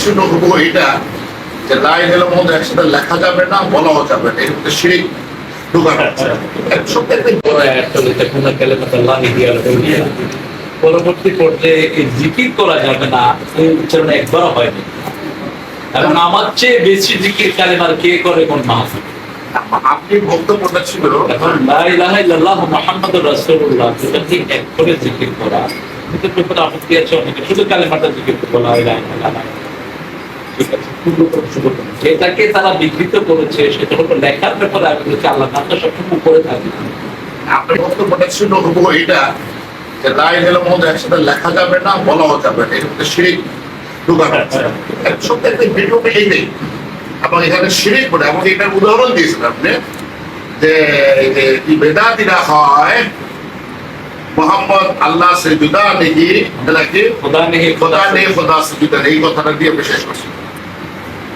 ছিল হবু এটা যে লাইন এলের মধ্যে একসাথে লেখা যাবে না বলাও যাবে না। এর মধ্যে শিরিক ঢুকানো হিয়া লাহুলিয়া। পরবর্তী পর্যায়ে এই জিকির করা যাবে না এই উচ্চারণ একবারও হয়নি এবং আমার চেয়ে বেশি জিকির কালেমার কে করে কোন মাহফিল? আপনি বক্তব্যটা ছিল। এখন লা ইলাহা ইল্লাল্লাহ মুহাম্মাদুর রাসূলুল্লাহ ঠিক এক করে জিকির করা। কিন্তু ব্যাপারে আপত্তি আছে অনেকে শুধু কালেমাটা জিকির করব লা ইলাহা ইল্লাল্লাহ। যেটাকে তারা বিকৃত করেছে সেটা হলো লেখার ব্যাপারে আমি বলছি আল্লাহ উপরে থাকে। আপনার বক্তব্যটা ছিল হবু এটা যে লাইন এলের মধ্যে একসাথে লেখা যাবে না বলাও যাবে না এর শিরিক ঢুকানো হচ্ছে। সত্যি একটা ভিডিওটা এইটাই এবং এখানে শিরিক বলে এবং এটার উদাহরণ দিয়েছেন আপনি যে কি বেদাতিরা হয় মোহাম্মদ আল্লাহ সে জুদা নেহি খোদা নেই খোদা খোদা সে জুদা এই কথাটা দিয়ে বিশেষ করছে।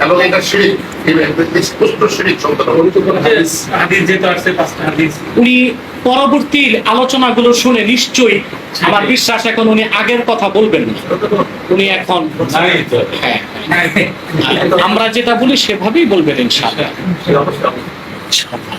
এবং এটা শিরিক স্পষ্ট শিরিক শব্দটা যেহেতু আসছে উনি পরবর্তী আলোচনাগুলো শুনে নিশ্চয়ই আমার বিশ্বাস এখন উনি আগের কথা বলবেন না। উনি এখন হ্যাঁ। আমরা যেটা বলি সেভাবেই বলবেন ইনশাআল্লাহ। ইনশাআল্লাহ।